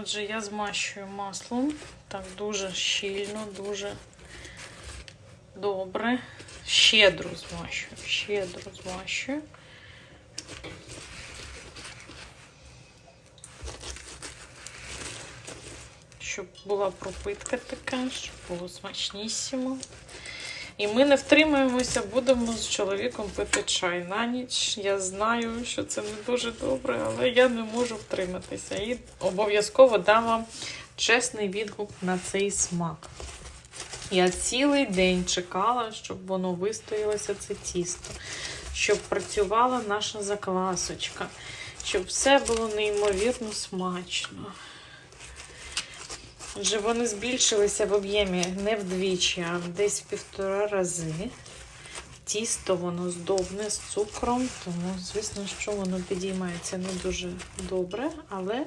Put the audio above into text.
Отже, я змащую маслом. Так, дуже щільно, дуже добре. Щедро змащую, щедро змащую. Щоб була пропитка така, щоб було смачнісімо. І ми не втримаємося, будемо з чоловіком пити чай на ніч. Я знаю, що це не дуже добре, але я не можу втриматися. І обов'язково дам вам чесний відгук на цей смак. Я цілий день чекала, щоб воно вистоялося, це тісто, щоб працювала наша заквасочка, щоб все було неймовірно смачно. Отже, вони збільшилися в об'ємі не вдвічі, а десь в півтора рази. Тісто воно здобне з цукром, тому, звісно, що воно підіймається не дуже добре, але